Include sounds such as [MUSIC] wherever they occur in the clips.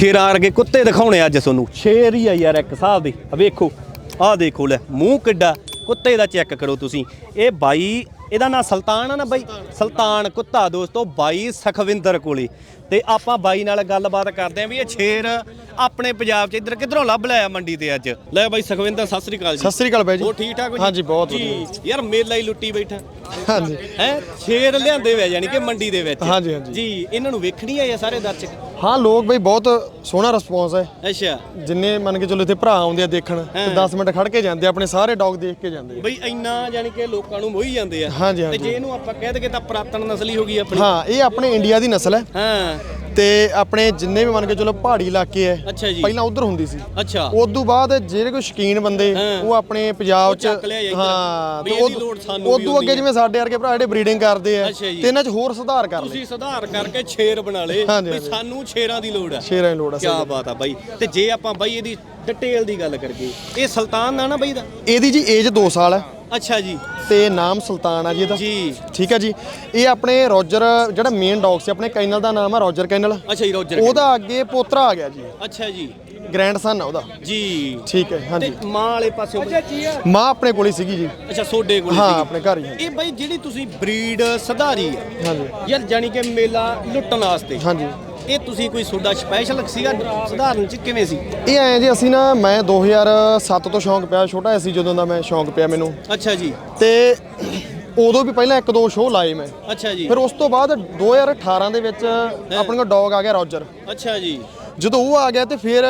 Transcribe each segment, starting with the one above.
ਸ਼ੇਰਾਂ ਵਰਗੇ ਕੁੱਤੇ ਦਿਖਾਉਣੇ ਅੱਜ ਤੁਹਾਨੂੰ। ਸ਼ੇਰ ਹੀ ਆ ਯਾਰ ਇੱਕ ਹਿਸਾਬ ਦੇ। ਆ ਵੇਖੋ ਆਹ ਦੇਖੋ ਲੈ ਮੂੰਹ ਕਿੱਡਾ ਕੁੱਤੇ ਦਾ ਚੈੱਕ ਕਰੋ ਤੁਸੀਂ। ਇਹ ਬਾਈ ਇਹਦਾ ਨਾਂ ਸੁਲਤਾਨ ਆ ਨਾ ਬਾਈ? ਸੁਲਤਾਨ ਕੁੱਤਾ ਦੋਸਤੋ ਬਾਈ ਸਖਵਿੰਦਰ ਕੋਲੇ। ਤੇ ਆਪਾਂ ਬਾਈ ਨਾਲ ਗੱਲਬਾਤ ਕਰਦੇ ਆਂ ਵੀ ਇਹ ਸ਼ੇਰ ਆਪਣੇ ਪੰਜਾਬ 'ਚ ਇੱਧਰ ਕਿੱਧਰੋਂ ਲੱਭ ਲਿਆ ਮੰਡੀ ਤੇ ਅੱਜ? ਲੈ ਬਾਈ ਸਖਵਿੰਦਰ ਸਤਿ ਸ੍ਰੀ ਅਕਾਲ ਜੀ। ਸਤਿ ਸ੍ਰੀ ਅਕਾਲ ਬਾਈ ਜੀ। ਉਹ ਠੀਕ ਠਾਕ ਹੋ ਜੀ? ਹਾਂਜੀ, ਬਹੁਤ ਜੀ ਯਾਰ ਮੇਲਾ ਹੀ ਲੁੱਟੀ ਬੈਠਾ। ਹਾਂਜੀ। ਹੈ? ਸ਼ੇਰ ਲਿਆਂਦੇ ਵੇ ਯਾਨੀ ਕਿ ਮੰਡੀ ਦੇ ਵਿੱਚ। ਹਾਂਜੀ, ਹਾਂਜੀ। ਜੀ ਇਹਨਾਂ ਨੂੰ ਵੇਖਣੀ ਆ ਇਹ ਸਾਰੇ ਦਰਸ਼ਕ? ਹਾਂ ਲੋਕ ਬਈ ਬਹੁਤ ਸੋਹਣਾ ਰਿਸਪੌਂਸ ਹੈ। ਅੱਛਾ। ਜਿੰਨੇ ਮੰਨ ਕੇ ਚਲੋ ਇੱਥੇ ਭਰਾ ਆਉਂਦੇ ਆ ਦੇਖਣ ਤੇ 10 ਮਿੰਟ ਖੜ ਕੇ ਜਾਂਦੇ ਆ, ਆਪਣੇ ਸਾਰੇ ਡੌਗ ਦੇਖ ਕੇ ਜਾਂਦੇ ਆ। ਬਈ ਇੰਨਾ ਯਾਨੀ ਕਿ ਲੋਕਾਂ ਨੂੰ ਮੋਹੀ ਜਾਂਦੇ ਆ। ਹਾਂਜੀ, ਤੇ ਹਾਂਜੀ। ਜੇ ਇਹਨੂੰ ਆਪਾਂ ਕਹਿ ਦਈਏ ਤਾਂ ਪੁਰਾਤਨ ਨਸਲੀ ਹੋ ਗਈ ਆਪਣੀ। ਹਾਂ ਇਹ ਆਪਣੇ ਇੰਡੀਆ ਦੀ ਨਸਲ ਹੈ। ਹਾਂ। ਤੇ ਆਪਣੇ ਜਿੰਨੇ ਵੀ ਮੰਨ ਕੇ ਚਲੋ ਪਹਾੜੀ ਇਲਾਕੇ ਅੱਛਾ ਜੀ। ਪਹਿਲਾਂ ਉਧਰ ਹੁੰਦੀ ਸੀ। ਅੱਛਾ। ਉਸ ਤੋਂ ਬਾਅਦ ਜਿਹੜੇ ਕੋਈ ਸ਼ਕੀਨ ਬੰਦੇ। ਉਹ ਆਪਣੇ ਪੰਜਾਬ ਚ। ਹਾਂ ਤੇ ਉਦੋਂ ਅੱਗੇ ਜਿਵੇਂ ਸਾਡੇ ਵਰਗੇ ਭਰਾ ਜਿਹੜੇ ਬਰੀਡਿੰਗ ਕਰਦੇ ਜੀ। ਤੇ ਇਹਨਾਂ ਚ ਹੋਰ ਸੁਧਾਰ ਕਰ ਲਏ। ਤੁਸੀਂ ਸੁਧਾਰ ਕਰਕੇ ਸ਼ੇਰ ਬਣਾ ਲੇ ਹਾਂਜੀ, ਵੀ। ਸਾਨੂੰ ਸ਼ੇਰਾਂ ਦੀ ਲੋੜ ਆ ਸ਼ੇਰਾਂ ਦੀ ਲੋੜ ਆ ਕੀ ਬਾਤ ਆ ਬਾਈ। ਤੇ ਜੇ ਆਪਾਂ ਬਾਈ ਇਹਦੀ ਡਿਟੇਲ ਦੀ ਗੱਲ ਕਰੀਏ ਇਹ ਸੁਲਤਾਨ ਦਾ ਨਾ ਬਾਈ ਦਾ? ਇਹਦੀ ਜੀ ਏਜ 2 ਸਾਲ ਹੈ ਅੱਛਾ ਜੀ। ਤੇ ਨਾਮ ਸੁਲਤਾਨ ਆ ਜੀ ਇਹਦਾ। ਜੀ। ਠੀਕ ਹੈ ਜੀ। ਇਹ ਆਪਣੇ ਰੋਜਰ ਜਿਹੜਾ ਮੇਨ ਡੌਗ ਸੀ ਆਪਣੇ ਕੈਨਲ ਦਾ ਨਾਮ ਹੈ ਰੋਜਰ ਕੈਨਲ। ਅੱਛਾ ਜੀ ਰੋਜਰ ਉਹਦਾ ਅੱਗੇ ਪੋਤਰਾ ਆ ਗਿਆ ਜੀ। ਅੱਛਾ ਜੀ। ਗ੍ਰੈਂਡ ਸਨ ਆ ਉਹਦਾ। ਜੀ। ਠੀਕ ਹੈ ਤੇ ਹਾਂਜੀ ਮਾਂ ਵਾਲੇ ਬਾਈ? ਮਾਂ ਆਪਣੇ ਕੋਲ ਹੀ ਸੀਗੀ ਜੀ। ਅੱਛਾ ਸੋਡੇ ਕੋਲ ਹਾਂ। ਆਪਣੇ ਘਰ ਹੀ ਹੈ। ਇਹ ਬਾਈ ਜਿਹੜੀ ਤੁਸੀਂ ਬਰੀਡ ਸੁਧਾਰੀ ਆ। ਹਾਂਜੀ। ਯਾਰ ਜਾਨੀ ਕਿ ਮੇਲਾ ਲੁੱਟਣ ਵਾਸਤੇ। ਹਾਂਜੀ। ਇਹ ਤੁਸੀਂ ਕੋਈ ਤੁਹਾਡਾ ਸਪੈਸ਼ਲ ਸੀਗਾ ਸੁਧਾਰਨ ਚ ਕਿਵੇਂ ਸੀ? ਇਹ ਆਏ ਜੀ ਅਸੀਂ ਨਾ ਮੈਂ 2007 ਤੋਂ ਸ਼ੌਂਕ ਪਿਆ ਛੋਟਾ ਸੀ ਜਦੋਂ ਦਾ ਮੈਂ ਸ਼ੌਂਕ ਪਿਆ ਮੈਨੂੰ। ਅੱਛਾ ਜੀ। ਤੇ ਉਦੋਂ ਵੀ ਪਹਿਲਾਂ ਇੱਕ ਦੋ ਸ਼ੋਅ ਲਾਏ ਮੈਂ। ਅੱਛਾ ਜੀ। ਫਿਰ ਉਸ ਤੋਂ ਬਾਅਦ 2018 ਦੇ ਵਿੱਚ ਆਪਣੇ ਕੋਲ ਡੌਗ ਆ ਗਿਆ ਰੋਜਰ। ਅੱਛਾ ਜੀ। ਜਦੋਂ ਉਹ ਆ ਗਿਆ ਤੇ ਫਿਰ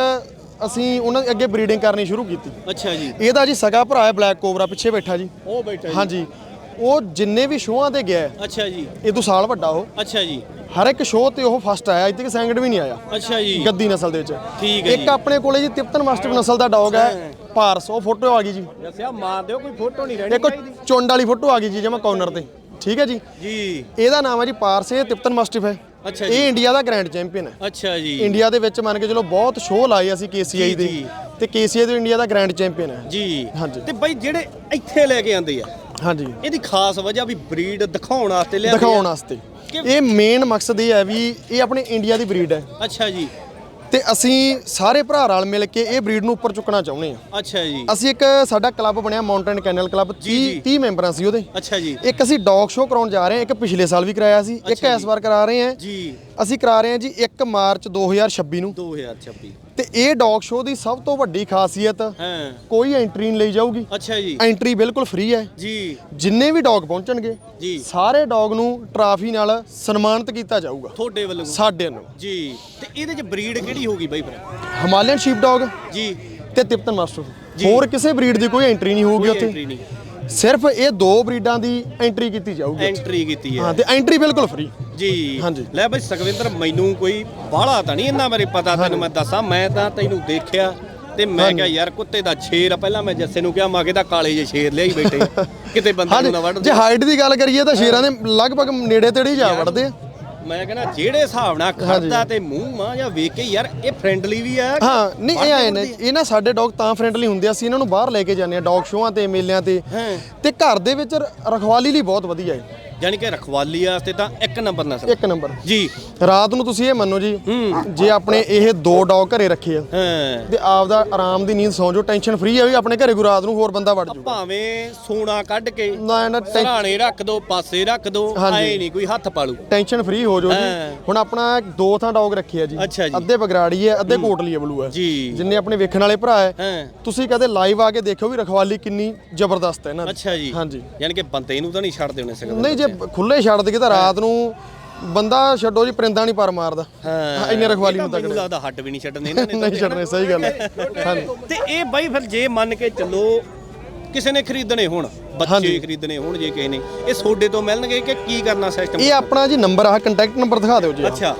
ਅਸੀਂ ਉਹਨਾਂ ਦੇ ਅੱਗੇ ਬਰੀਡਿੰਗ ਕਰਨੀ ਸ਼ੁਰੂ ਕੀਤੀ। ਅੱਛਾ ਜੀ। ਇਹਦਾ ਜੀ ਸਗਾ ਭਰਾ ਹੈ ਬਲੈਕ ਕੋਬਰਾ ਪਿੱਛੇ ਬੈਠਾ ਜੀ। ਉਹ ਬੈਠਾ ਜੀ। ਹਾਂਜੀ। ਉਹ ਜਿੰਨੇ ਵੀ ਸ਼ੋਆਂ ਤੇ ਗਿਆ ਅੱਛਾ ਜੀ। ਇਹ ਤੋਂ ਸਾਲ ਵੱਡਾ ਉਹ। ਅੱਛਾ ਜੀ। ਹਰ ਇੱਕ ਸ਼ੋਅ ਤੇ ਉਹ ਫਸਟ ਆਇਆ ਇੱਥੇ ਕਿ ਸੈਕਿੰਡ ਵੀ ਨਹੀਂ ਆਇਆ। ਅੱਛਾ ਜੀ। ਗੱਦੀ ਨਸਲ ਦੇ ਵਿੱਚ। ਠੀਕ ਹੈ ਇੱਕ। ਆਪਣੇ ਕੋਲੇ ਜੀ ਤਿਪਤਨ ਮਾਸਟਰ ਨਸਲ ਦਾ ਡੌਗ ਹੈ ਪਾਰਸ ਉਹ ਫੋਟੋ ਆ ਗਈ ਜੀ। ਦੱਸਿਆ ਮਾਰ ਦਿਓ ਕੋਈ ਫੋਟੋ ਨਹੀਂ ਰਹਿਣੀ ਇੱਕ ਉਹ ਚੁੰਡ ਵਾਲੀ ਫੋਟੋ ਆ ਗਈ ਜੀ ਜਮਾ ਕਾਰਨਰ ਤੇ। ਠੀਕ ਹੈ ਜੀ? ਜੀ। ਇਹਦਾ ਨਾਮ ਹੈ ਜੀ ਪਾਰਸ ਇਹ ਤਿਪਤਨ ਮਾਸਟਿਫ ਹੈ। ਅੱਛਾ ਜੀ। ਇਹ ਇੰਡੀਆ ਦਾ ਗ੍ਰੈਂਡ ਚੈਂਪੀਅਨ ਹੈ। ਅੱਛਾ ਜੀ। ਇੰਡੀਆ ਦੇ ਵਿੱਚ ਮੰਨ ਕੇ ਚਲੋ ਬਹੁਤ ਸ਼ੋਅ ਲਾਏ ਅਸੀਂ ਕੇਸੀਆਈ ਜੀ, ਦੇ। ਜੀ। ਤੇ ਕੇਸੀਆਈ ਦੇ ਇੰਡੀਆ ਦਾ ਗ੍ਰੈਂਡ ਚੈਂਪੀਅਨ ਹੈ। ਜੀ। ਹਾਂਜੀ। ਤੇ ਬਾਈ ਜਿਹੜੇ ਇੱਥੇ ਲੈ ਕੇ ਆਂਦੇ ਆ ਹਾਂਜੀ। ਇਹਦੀ ਖਾਸ ਵਜ੍ਹਾ ਵੀ ਬਰੀਡ ਦਿਖਾਉਣ ਵਾਸਤੇ ਲਿਆਂਦੇ ਆ? ਦਿਖਾਉਣ ਵਾਸਤੇ। ਇਹ ਮੇਨ ਮਕਸਦ ਇਹ ਹੈ ਵੀ ਇਹ ਆਪਣੇ ਇੰਡੀਆ ਦੀ ਬਰੀਡ ਹੈ। ਅੱਛਾ ਜੀ। ਤੇ ਅਸੀਂ ਸਾਰੇ ਭਰਾ ਰਲ ਮਿਲ ਕੇ ਇਹ ਬਰੀਡ ਨੂੰ ਉੱਪਰ ਚੁੱਕਣਾ ਚਾਹੁੰਦੇ ਹਾਂ। ਅੱਛਾ ਜੀ। ਅਸੀਂ ਇੱਕ ਸਾਡਾ ਕਲੱਬ ਬਣਿਆ ਮਾਊਂਟਨ ਕੈਨਲ ਕਲੱਬ 30 ਜੀ। 30 ਮੈਂਬਰਾਂ ਸੀ ਉਹਦੇ। ਅੱਛਾ ਜੀ। ਇੱਕ ਅਸੀਂ ਡੌਗ ਸ਼ੋਅ ਕਰਾਉਣ ਜਾ ਰਹੇ ਹਾਂ ਇੱਕ ਪਿਛਲੇ ਸਾਲ ਵੀ ਕਰਾਇਆ ਸੀ ਇੱਕ ਇਸ। ਵਾਰ ਕਰਾ ਰਹੇ ਹਾਂ। ਜੀ। ਅਸੀਂ ਕਰਾ ਰਹੇ ਹਾਂ ਜੀ 1 ਮਾਰਚ 2026 ਨੂੰ। 2026 ਤੇ ਇਹ ਡੌਗ ਸ਼ੋਅ ਦੀ ਸਭ ਤੋਂ ਵੱਡੀ ਖਾਸੀਅਤ ਹਾਂ। ਕੋਈ ਐਂਟਰੀ ਨਹੀਂ ਲਈ ਜਾਊਗੀ। ਅੱਛਾ ਜੀ। ਐਂਟਰੀ ਬਿਲਕੁਲ ਫ੍ਰੀ ਹੈ। ਜੀ। ਜਿੰਨੇ ਵੀ ਡੌਗ ਪਹੁੰਚਣਗੇ ਜੀ। ਸਾਰੇ ਡੌਗ ਨੂੰ ਟਰਾਫੀ ਨਾਲ ਸਨਮਾਨਿਤ ਕੀਤਾ ਜਾਊਗਾ। ਤੁਹਾਡੇ ਵੱਲੋਂ। ਸਾਡੇ ਨੂੰ ਜੀ। ਤੇ ਇਹਦੇ ਚ ਬਰੀਡ ਕਿਹੜੀ ਹੋਗੀ ਬਾਈ ਫਿਰ ਹਿਮਾਲਯਨ ਸ਼ੀਪ ਡੌਗ ਜੀ। ਤੇ ਤਿਪਤਨ ਮਾਸਟਰ। ਹੋਰ ਕਿਸੇ ਬਰੀਡ ਦੀ ਕੋਈ ਐਂਟਰੀ ਨਹੀਂ ਹੋਊਗੀ ਉੱਥੇ। ਐਂਟਰੀ ਨਹੀਂ। ਸਿਰਫ ਇਹ ਦੋ ਬਰੀਡਾਂ ਦੀ ਐਂਟਰੀ ਕੀਤੀ ਜਾਊਗੀ। ਐਂਟਰੀ ਕੀਤੀ ਹੈ। ਹਾਂ ਤੇ ਐਂਟਰੀ ਬਿਲਕੁਲ ਫ੍ਰੀ ਜੀ। ਹਾਂਜੀ। ਲੈ ਬਈ ਸੁਖਵਿੰਦਰ ਮੈਨੂੰ ਕੋਈ ਬਾਹਲਾ ਤਾਂ ਨਹੀਂ ਇਹਨਾਂ ਬਾਰੇ ਪਤਾ ਤੈਨੂੰ ਮੈਂ ਦੱਸਾਂ ਮੈਂ ਤਾਂ ਤੈਨੂੰ ਦੇਖਿਆ ਤੇ ਮੈਂ ਕਿਹਾ ਯਾਰ ਕੁੱਤੇ ਦਾ ਆ ਪਹਿਲਾਂ ਮੈਂ ਜੱਸੇ ਨੂੰ ਕਿਹਾ ਮਾਗੇ ਦਾ ਕਾਲੇ ਜੇ ਸ਼ੇਰ ਲਿਆਈ ਬੈਠੇ। [LAUGHS] ਕਿਤੇ ਬੰਦੇ ਨੂੰ ਨਾ ਵੱਢ ਜੇ ਹਾਈਟ ਦੀ ਗੱਲ ਕਰੀਏ ਤਾਂ ਸ਼ੇਰਾਂ ਦੇ ਲਗਭਗ ਨੇੜੇ ਤੇੜੇ ਜਾ ਵੜਦੇ ਆ। ਮੈਂ ਕਹਿੰਦਾ ਜਿਹੜੇ ਹਿਸਾਬ ਨਾਲ ਖੜਦਾ ਤੇ ਮੂੰਹ ਮਾਂ ਜਾਂ ਵੇਖ ਕੇ ਯਾਰ ਇਹ ਫ੍ਰੈਂਡਲੀ ਵੀ ਆ ਹਾਂ ਨਹੀਂ ਇਹ ਆਏ ਨੇ। ਇਹ ਨਾ ਸਾਡੇ ਡੌਗ ਤਾਂ ਫ੍ਰੈਂਡਲੀ ਹੁੰਦੇ ਆ ਅਸੀਂ ਇਹਨਾਂ ਨੂੰ ਬਾਹਰ ਲੈ ਕੇ ਜਾਂਦੇ ਆ ਡੌਗ ਸ਼ੋਆਂ ਤੇ ਮੇਲਿਆਂ ਤੇ। ਤੇ ਘਰ ਦੇ ਵਿੱਚ ਰਖਵਾਲੀ ਲਈ ਬਹੁਤ ਵਧੀਆ ਹੈ ਯਾਨੀ ਕਿ ਰਖਵਾਲੀ ਵਾਸਤੇ ਤਾਂ ਇੱਕ ਨੰਬਰ ਨਸਲ ਇੱਕ ਨੰਬਰ। ਜੀ। ਰਾਤ ਨੂੰ ਤੁਸੀਂ ਇਹ ਮੰਨੋ ਜੀ ਜੇ ਆਪਣੇ ਇਹ ਦੋ ਡੌਗ ਘਰੇ ਰੱਖੇ ਆ ਹਾਂ। ਤੇ ਆਪਦਾ ਆਰਾਮ ਦੀ ਨੀਂਦ ਸੌਂ ਜਾਓ ਟੈਨਸ਼ਨ ਫ੍ਰੀ ਆ ਵੀ ਆਪਣੇ ਘਰੇ ਕੋਈ ਰਾਤ ਨੂੰ ਹੋਰ ਬੰਦਾ ਵੜ ਜਾਊਗਾ ਭਾਵੇਂ ਸੋਨਾ ਕੱਢ ਕੇ ਨਾ ਨਾ ਸਰਾਣੇ ਰੱਖ ਦੋ ਪਾਸੇ ਰੱਖ ਦੋ। ਐ ਨਹੀਂ ਕੋਈ ਹੱਥ ਪਾਲੂ। ਟੈਨਸ਼ਨ ਫ੍ਰੀ ਹੋ ਜਾਓ। ਜੀ। ਹੁਣ ਆਪਣਾ ਦੋ ਥਾਂ ਡੌਗ ਰੱਖੇ ਆ ਜੀ। ਅੱਧੇ ਬਗਰਾੜੀ ਹੈ ਅੱਧੇ ਕੋਟਲੀ ਬਲੂ ਜੀ। ਜਿੰਨੇ ਆਪਣੇ ਵੇਖਣ ਵਾਲੇ ਭਰਾ ਹੈ। ਤੁਸੀਂ ਕਦੇ ਲਾਈਵ ਆ ਕੇ ਦੇਖਿਓ ਵੀ ਰਖਵਾਲੀ ਕਿੰਨੀ ਜ਼ਬਰਦਸਤ ਹੈ ਇਹਨਾਂ ਦੀ। ਅੱਛਾ ਜੀ। ਹਾਂਜੀ। ਯਾਨੀ ਕਿ ਬੰਦੇ ਨੂੰ ਤਾਂ ਨਹੀਂ ਛੱਡਦੇ ਹੋਣੇ ਸਕਦੇ ਨਹੀਂ ਜੇ ਖੁੱਲੇ ਛੱਡ ਦਈਏ ਤਾਂ ਰਾਤ ਨੂੰ ਬੰਦਾ ਛੱਡੋ ਜੀ ਪਰਿੰਦਾ ਨਹੀਂ ਪਰ ਮਾਰਦਾ। ਹਾਂ। ਇੰਨੇ ਰਖਵਾਲੀ ਨੂੰ ਤੱਕ ਮੈਨੂੰ ਲੱਗਦਾ ਹੱਡ ਵੀ ਨਹੀਂ ਛੱਡਣੇ ਇਹਨਾਂ ਨੇ ਨਹੀਂ ਛੱਡਣੇ ਸਹੀ ਗੱਲ ਹੈ। ਤੇ ਇਹ ਬਾਈ ਫਿਰ ਜੇ ਮੰਨ ਕੇ ਚੱਲੋ ਕਿਸੇ ਨੇ ਖਰੀਦਣੇ ਹੋਣ ਬੱਚੇ। ਖਰੀਦਣੇ ਹੋਣ ਜੇ ਕਿਸੇ ਨੇ ਇਹ ਸੋਡੇ ਤੋਂ ਮਿਲਣਗੇ ਕਿ ਕੀ ਕਰਨਾ ਸਿਸਟਮ ਇਹ ਆਪਣਾ ਜੀ ਨੰਬਰ ਆ ਕੰਟੈਕਟ ਨੰਬਰ ਦਿਖਾ ਦਿਓ ਜੀ। ਅੱਛਾ।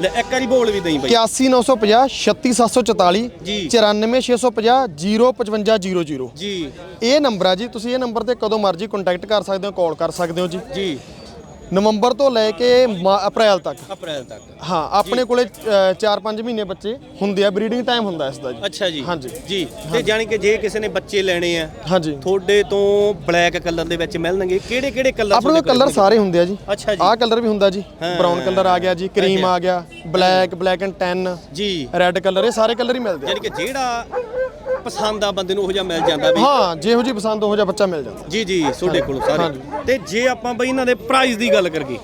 ਲੈ ਇੱਕ ਵਾਰੀ ਬੋਲ ਵੀ ਦਈ ਬਾਈ। 81950 36744 ਜੀ। 94650 05500 ਜੀ। ਇਹ ਨੰਬਰ ਆ ਜੀ ਤੁਸੀਂ ਇਹ ਨੰਬਰ ਤੇ ਕਦੋਂ ਮਰਜ਼ੀ ਕੰਟੈਕਟ ਕਰ ਸਕਦੇ ਹੋ ਕਾਲ ਕਰ ਸਕਦੇ ਹੋ ਜੀ। ਜੀ। ਨਵੰਬਰ ਤੋਂ ਲੈ ਕੇ ਮਾ- ਅਪ੍ਰੈਲ ਤੱਕ। ਅਪ੍ਰੈਲ ਤੱਕ। ਹਾਂ ਆਪਣੇ ਕੋਲੇ 4-5 ਮਹੀਨੇ ਬੱਚੇ ਹੁੰਦੇ ਆ ਬਰੀਡਿੰਗ ਟਾਈਮ ਹੁੰਦਾ ਇਸ ਦਾ ਜੀ। ਅੱਛਾ ਜੀ। ਹਾਂਜੀ। ਜੀ ਤੇ ਜਾਣੀ ਕਿ ਜੇ ਕਿਸੇ ਨੇ ਬੱਚੇ ਲੈਣੇ ਆ ਹਾਂਜੀ। ਤੁਹਾਡੇ ਤੋਂ ਬਲੈਕ ਕਲਰ ਦੇ ਵਿੱਚ ਮਿਲਣਗੇ। ਕਿਹੜੇ ਕਿਹੜੇ ਕਲਰ ਆਪਣੇ ਕੋਲ ਕਲਰ ਸਾਰੇ ਹੁੰਦੇ ਆ ਜੀ। ਅੱਛਾ ਜੀ। ਆਹ ਕਲਰ ਵੀ ਹੁੰਦਾ ਜੀ। ਬ੍ਰਾਊਨ ਕਲਰ ਆ ਗਿਆ ਜੀ ਕਰੀਮ ਆ ਗਿਆ ਬਲੈਕ ਬਲੈਕ ਐਂਡ ਟੈਨ ਜੀ। ਰੈੱਡ ਕਲਰ ਇਹ ਸਾਰੇ ਕਲਰ ਹੀ ਮਿਲਦੇ ਆ। ਜਾਣੀ ਕਿ ਜਿਹੜਾ ਪਸੰਦ ਆ ਬੰਦੇ ਨੂੰ ਉਹ ਜਿਹਾ ਮਿਲ ਜਾਂਦਾ ਵੀ। ਹਾਂ ਜਿਹੋ ਜੀ ਪਸੰਦ ਉਹੋ ਜਿਹਾ ਬੱਚਾ ਮਿਲ ਜਾਂਦਾ। ਜੀ ਜੀ ਤੁਹਾਡੇ ਕੋਲ ਸਾਰੇ। ਤੇ ਜੇ ਆਪਾਂ ਬਈ ਇਹਨਾਂ ਦੇ ਪ੍ਰਾਈਸ ਦੀ ਗੱਲ ਕਰੀਏ।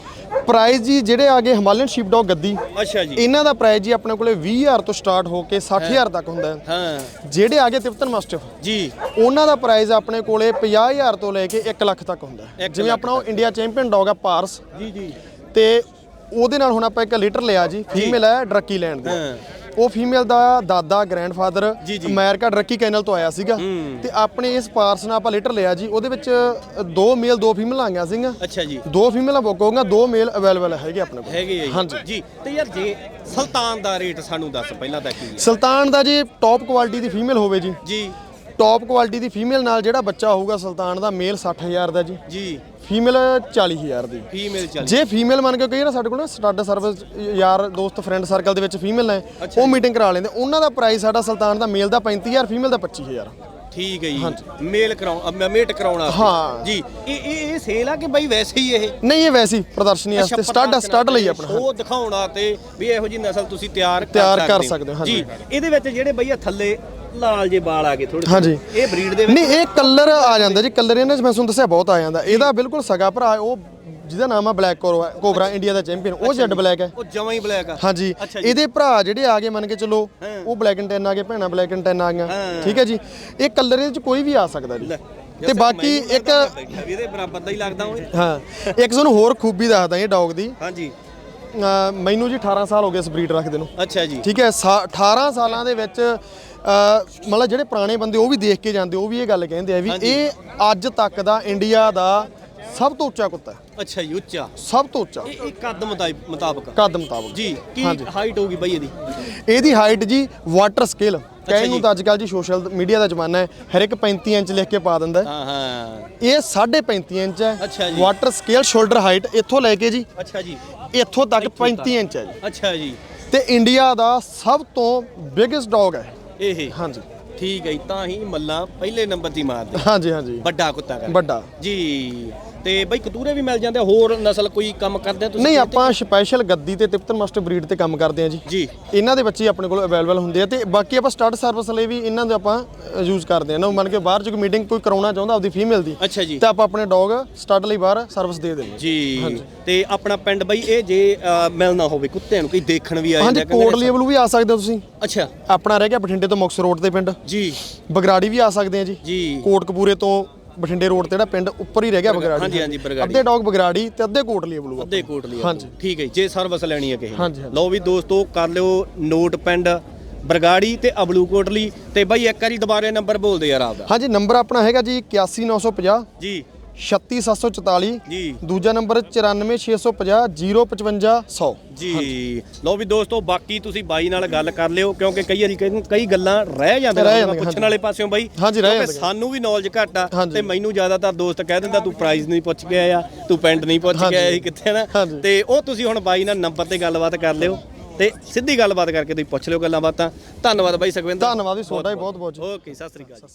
ਪ੍ਰਾਈਸ ਜੀ ਜਿਹੜੇ ਆ ਗਏ ਹਿਮਾਲਯਨ ਸ਼ੀਪ ਡੌਗ ਗੱਦੀ। ਅੱਛਾ ਜੀ। ਇਹਨਾਂ ਦਾ ਪ੍ਰਾਈਸ ਜੀ ਆਪਣੇ ਕੋਲੇ 20000 ਤੋਂ ਸਟਾਰਟ ਹੋ ਕੇ 60000 ਤੱਕ ਹੁੰਦਾ ਹੈ। ਹਾਂ। ਜਿਹੜੇ ਆ ਗਏ ਤਿਪਤਨ ਮਾਸਟਰ ਜੀ। ਉਹਨਾਂ ਦਾ ਪ੍ਰਾਈਸ ਆਪਣੇ ਕੋਲੇ 50000 ਤੋਂ ਲੈ ਕੇ 1 ਲੱਖ ਤੱਕ ਹੁੰਦਾ ਹੈ। ਇੱਕ ਜਿਵੇਂ ਆਪਣਾ ਉਹ ਇੰਡੀਆ ਚੈਂਪੀਅਨ ਡੌਗ ਆ ਪਾਰਸ ਜੀ ਜੀ। ਤੇ ਉਹਦੇ ਨਾਲ ਹੁਣ ਆਪਾਂ ਇੱਕ ਲੀਟਰ ਲਿਆ ਜੀ। ਫੀਮੇਲ ਹੈ ਡਰਕੀ ਲੈਂਡ ਦੀ। ਹਾਂ। ਉਹ ਫੀਮੇਲ ਦਾ ਦਾਦਾ ਗ੍ਰੈਂਡਫਾਦਰ। ਅਮਰੀਕਾ ਡਰਕੀ ਕੈਨਲ ਤੋਂ ਆਇਆ ਸੀਗਾ। ਤੇ ਆਪਣੇ ਇਸ ਪਾਰਸ ਨਾਲ ਆਪਾਂ ਲੀਟਰ ਲਿਆ ਜੀ। ਉਹਦੇ ਵਿੱਚ ਦੋ ਮੇਲ ਦੋ ਫੀਮੇਲ ਆਈਆਂ ਸੀਗੀਆਂ ਅੱਛਾ ਜੀ। ਦੋ ਫੀਮੇਲਾਂ ਬੁੱਕ ਹੋਗੀਆਂ ਦੋ ਮੇਲ ਅਵੇਲੇਬਲ ਹੈਗੇ ਆਪਣੇ ਕੋਲ। ਹੈਗੇ ਆ ਜੀ। ਹਾਂਜੀ। ਜੀ ਤੇ ਯਾਰ ਜੇ ਸੁਲਤਾਨ ਦਾ ਰੇਟ ਸਾਨੂੰ ਦੱਸ ਪਹਿਲਾਂ ਤਾਂ ਕੀ ਹੈ? ਸੁਲਤਾਨ ਦਾ ਜੀ ਟੌਪ ਕੁਆਲਿਟੀ ਦੀ ਫੀਮੇਲ ਹੋਵੇ ਜੀ। ਜੀ। ਟੌਪ ਕੁਆਲਿਟੀ ਦੀ ਫੀਮੇਲ ਨਾਲ ਜਿਹੜਾ ਬੱਚਾ ਹੋਊਗਾ ਸੁਲਤਾਨ ਦਾ ਮੇਲ 60000 ਦਾ ਜੀ। ਜੀ। ਫੀਮੇਲ 40000 ਦੀ। ਫੀਮੇਲ ਚੱਲ। ਜੇ ਫੀਮੇਲ ਮੰਨ ਕੇ ਕਹੀਏ ਨਾ ਸਾਡੇ ਕੋਲ ਨਾ ਸਟੱਡ ਸਰਵਿਸ ਯਾਰ ਦੋਸਤ ਫਰੈਂਡ ਸਰਕਲ ਦੇ ਵਿੱਚ ਫੀਮੇਲ ਨੇ ਉਹ ਮੀਟਿੰਗ ਕਰਾ ਲੈਂਦੇ। ਉਹਨਾਂ ਦਾ ਪ੍ਰਾਈਸ ਸਾਡਾ ਸੁਲਤਾਨ ਦਾ ਮੇਲ ਦਾ 35000 ਫੀਮੇਲ ਦਾ 25000 ਠੀਕ ਹੈ ਜੀ। ਮੇਲ ਕਰਾਉਣ ਮੇਟ ਕਰਾਉਣਾ ਹਾਂ। ਜੀ ਇਹ ਇਹ ਇਹ ਸੇਲ ਆ ਕਿ ਬਾਈ ਵੈਸੇ ਹੀ ਇਹ? ਨਹੀਂ ਇਹ ਵੈਸੀ ਪ੍ਰਦਰਸ਼ਨੀ ਵਾਸਤੇ ਸਟੱਡ ਸਟੱਡ ਲਈ ਆਪਣਾ। ਉਹ ਦਿਖਾਉਣਾ ਤੇ ਵੀ ਇਹੋ ਜੀ ਨਸਲ ਤੁਸੀਂ ਤਿਆਰ ਤਿਆਰ ਕਰ ਸਕਦੇ ਹੋ। ਜੀ ਇਹਦੇ ਵਿੱਚ ਜਿਹੜੇ ਬਈ ਆ ਥੱਲੇ ਲਾਲ ਜੇ ਵਾਲ ਆ ਗਏ ਥੋੜੇ ਹਾਂਜੀ। ਇਹ ਬਰੀਡ ਦੇ ਵਿੱਚ ਨਹੀਂ ਇਹ ਕਲਰ ਆ ਜਾਂਦਾ ਜੀ ਕਲਰ ਇਹਨਾਂ 'ਚ ਮੈਂ ਤੁਹਾਨੂੰ ਦੱਸਿਆ ਬਹੁਤ ਆ ਜਾਂਦਾ। ਇਹਦਾ ਬਿਲਕੁਲ ਸਗਾ ਭਰਾ ਉਹ ਜਿਹਦਾ ਨਾਮ ਆ ਬਲੈਕ ਕੋਬਰਾ ਇੰਡੀਆ ਦਾ ਚੈਂਪੀਅਨ ਉਹ ਜੈਡ ਬਲੈਕ ਹੈ। ਉਹ ਜਮਾਂ ਹੀ ਬਲੈਕ ਆ। ਹਾਂਜੀ। ਇਹਦੇ ਭਰਾ ਜਿਹੜੇ ਆ ਗਏ ਮੰਨ ਕੇ ਚਲੋ ਉਹ ਬਲੈਕ ਐਂਡ 10 ਆ ਗਏ ਭੈਣਾਂ ਬਲੈਕ ਐਂਡ 10 ਆ ਗਈਆਂ। ਠੀਕ ਹੈ ਜੀ। ਇਹ ਕਲਰ ਇਹਦੇ 'ਚ ਕੋਈ ਵੀ ਆ ਸਕਦਾ ਜੀ। ਤੇ ਬਾਕੀ ਇੱਕ ਇਹਦੇ ਬਰਾਬਰ ਦਾ ਹੀ ਲੱਗਦਾ ਓਏ ਹਾਂ। ਇੱਕ ਤੁਹਾਨੂੰ ਹੋਰ ਖੂਬੀ ਦੱਸਦਾ ਇਹ ਡੌਗ ਦੀ। ਹਾਂਜੀ। ਮੈਨੂੰ ਜੀ 18 ਸਾਲ ਹੋ ਗਏ ਇਸ ਬਰੀਡ ਰੱਖਦੇ ਨੂੰ। ਅੱਛਾ ਜੀ। ਠੀਕ ਹੈ ਸਾ- 18 ਸਾਲਾਂ ਦੇ ਵਿੱਚ ਮਤਲਬ ਜਿਹੜੇ ਪੁਰਾਣੇ ਬੰਦੇ ਉਹ ਵੀ ਦੇਖ ਕੇ ਜਾਂਦੇ ਉਹ ਵੀ ਇਹ ਗੱਲ ਕਹਿੰਦੇ ਆ ਵੀ ਇਹ ਅੱਜ ਤੱਕ ਦਾ ਇੰਡੀਆ ਦਾ ਸਭ ਤੋਂ ਉੱਚਾ ਕੁੱਤਾ ਹੈ। ਅੱਛਾ ਜੀ ਉੱਚਾ। ਸਭ ਤੋਂ ਉੱਚਾ। ਇਹ ਇਹ ਕੱਦ ਮੁਤਾਬਿਕ ਮੁਤਾਬਕ। ਕੱਦ ਮੁਤਾਬਕ। ਜੀ ਕੀ ਹਾਂਜੀ। ਹਾਈਟ ਹੋਗੀ ਬਈ ਇਹਦੀ? ਇਹਦੀ ਹਾਈਟ ਜੀ ਵਾਟਰ ਸਕੇਲ ਕਹਿਣ ਨੂੰ ਤਾਂ ਅੱਜ ਕੱਲ ਜੀ ਸੋਸ਼ਲ ਮੀਡੀਆ ਦਾ ਜ਼ਮਾਨਾ ਹੈ ਹਰ ਇੱਕ 35 ਇੰਚ ਲਿਖ ਕੇ ਪਾ ਦਿੰਦਾ ਹੈ। ਹਾਂ ਹਾਂ। ਇਹ 35.5 ਇੰਚ ਅੱਛਾ ਹੈ ਜੀ। ਵਾਟਰ ਸਕੇਲ ਸ਼ੋਲਡਰ ਹਾਈਟ ਇੱਥੋਂ ਲੈ ਕੇ ਜੀ। ਅੱਛਾ ਜੀ। ਇੱਥੋਂ ਤੱਕ 35 ਇੰਚ ਹੈ ਜੀ। ਅੱਛਾ ਜੀ। ਤੇ ਇੰਡੀਆ ਦਾ ਸਭ ਤੋਂ ਬਿਗੇਸਟ ਡੌਗ ਹੈ। ਇਹ। ਹਾਂਜੀ। ਠੀਕ ਹੈ ਜੀ, ਤਾਂ ਹੀ ਮੱਲਾ ਪਹਿਲੇ ਨੰਬਰ ਦੀ ਮਾਰਦੇ ਹਾਂਜੀ ਹਾਂਜੀ। ਵੱਡਾ ਕੁੱਤਾ ਕਰ। ਵੱਡਾ। ਜੀ। ਤੇ ਬਈ ਕਤੂਰੇ ਵੀ ਮਿਲ ਜਾਂਦੇ ਆ, ਹੋਰ ਨਸਲ ਕੋਈ ਕੰਮ ਕਰਦੇ ਆ ਤੁਸੀਂ ਨਹੀਂ ਆਪਾਂ ਸਪੈਸ਼ਲ ਗੱਦੀ ਤੇ ਤਿਪਤਨ ਮਾਸਟਰ ਬਰੀਡ ਤੇ ਕੰਮ ਕਰਦੇ ਆ ਜੀ। ਜੀ। ਇਹਨਾਂ ਦੇ ਬੱਚੇ ਆਪਣੇ ਕੋਲ ਅਵੇਲੇਬਲ ਹੁੰਦੇ ਆ ਤੇ ਬਾਕੀ ਆਪਾਂ ਸਟਾਰਟ ਸਰਵਿਸ ਲਈ ਵੀ ਇਹਨਾਂ ਦੇ ਆਪਾਂ ਯੂਜ਼ ਕਰਦੇ ਆ। ਨਾ ਮੰਨ ਕੇ ਬਾਹਰ ਚ ਕੋਈ ਮੀਟਿੰਗ ਕੋਈ ਕਰਾਉਣਾ ਚਾਹੁੰਦਾ ਆਪਦੀ ਫੀਮੇਲ ਦੀ ਅੱਛਾ ਜੀ। ਤੇ ਆਪਾਂ ਆਪਣੇ ਡੌਗ ਸਟਾਰਟ ਲਈ ਬਾਹਰ ਸਰਵਿਸ ਦੇ ਦਿੰਦੇ ਜੀ। ਤੇ ਆਪਣਾ ਪਿੰਡ ਬਈ ਇਹ ਜੇ ਅ, ਮਿਲਣਾ ਹੋਵੇ ਕੁੱਤਿਆਂ ਨੂੰ ਕੋਈ ਦੇਖਣ ਵੀ ਆ। ਹਾਂਜੀ ਜਾਂਦਾ ਕੋਟ ਲੇਬਲ ਵੀ ਆ ਸਕਦੇ ਹੋ ਤੁਸੀਂ। ਅੱਛਾ। ਆਪਣਾ ਰਹਿ ਗਿਆ ਬਠਿੰਡੇ ਤੋਂ ਮੁਕਤਸਰ ਰੋਡ ਤੇ ਪਿੰਡ। ਜੀ। ਬਗਰਾੜੀ ਵੀ ਆ ਸਕਦੇ ਆ ਜੀ। ਜੀ। ਕੋਟਕਪੂਰੇ ਤੋਂ ਬਠਿੰਡੇ ਰੋਡ ਤੇ ਜਿਹੜਾ ਪਿੰਡ ਉੱਪਰ ਹੀ ਰਹਿ ਗਿਆ ਬਗਰਾੜੀ ਹਾਂਜੀ, ਹਾਂਜੀ, ਬਗਰਾੜੀ। ਅੱਧੇ ਡੌਗ ਬਗਰਾੜੀ ਤੇ ਅੱਧੇ ਕੋਟ ਲੇਬਲ ਅੱਧੇ ਕੋਟ ਲਈ ਹਾਂਜੀ। ਠੀਕ ਹੈ ਜੀ, ਸਰਵਿਸ ਲੈਣੀ ਹੈ ਕਿਸੇ। ਲਓ ਵੀ ਦੋਸਤੋ ਕਰ ਲਿਓ ਨੋਟ ਪਿੰਡ ਬਰਗਾੜੀ ਤੇ ਅਬਲੂ ਕੋਟਲੀ ਤੇ ਬਈ ਇੱਕ ਵਾਰੀ ਦੁਬਾਰੇ ਨੰਬਰ ਬੋਲਦੇ ਯਾਰ ਆਪਦਾ। ਹਾਂਜੀ ਨੰਬਰ ਆਪਣਾ ਹੈਗਾ ਜੀ 81950 ਜੀ। 36744 ਜੀ। ਦੂਜਾ ਨੰਬਰ 94650 055 ਜੀ। ਲਓ ਵੀ ਦੋਸਤੋ ਬਾਕੀ ਤੁਸੀਂ ਬਾਈ ਨਾਲ ਗੱਲ ਕਰ ਲਿਓ ਕਿਉਂਕਿ ਕਈ ਵਾਰੀ ਕਈ ਕਈ ਗੱਲਾਂ ਰਹਿ ਜਾਂਦੀਆਂ ਨੇ ਪੁੱਛਣ ਵਾਲੇ ਪਾਸਿਓਂ ਬਾਈ ਹਾਂਜੀ, ਰਹਿ ਕਿਉਂਕਿ ਜਾਂਦੀਆਂ। ਸਾਨੂੰ ਵੀ ਨੌਲੇਜ ਘੱਟ ਆ ਹਾਂਜੀ। ਤੇ ਮੈਨੂੰ ਜ਼ਿਆਦਾਤਰ ਦੋਸਤ ਕਹਿ ਦਿੰਦਾ ਤੂੰ ਪ੍ਰਾਈਜ਼ ਨਹੀਂ ਪੁੱਛ ਕੇ ਆਇਆ ਤੂੰ ਪਿੰਡ ਨਹੀਂ ਪੁੱਛ ਕੇ ਹਾਂਜੀ। ਆਇਆ ਸੀ ਕਿੱਥੇ ਨਾ ਹਾਂਜੀ। ਤੇ ਉਹ ਤੁਸੀਂ ਹੁਣ ਬਾਈ ਨਾਲ ਨੰਬਰ ਤੇ ਗੱਲਬਾਤ ਕਰ ਲਿਓ ਤੇ ਸਿੱਧੀ ਗੱਲਬਾਤ ਕਰਕੇ ਤੁਸੀਂ ਪੁੱਛ ਲਿਓ ਗੱਲਾਂ ਬਾਤਾਂ। ਧੰਨਵਾਦ ਬਾਈ ਸੁਖਵਿੰਦਰ। ਧੰਨਵਾਦ ਜੀ ਤੁਹਾਡਾ ਵੀ ਬਹੁਤ ਬਹੁਤ ਜੀ। ਓਕੇ ਸਤਿ ਸ੍ਰੀ ਅਕਾਲ।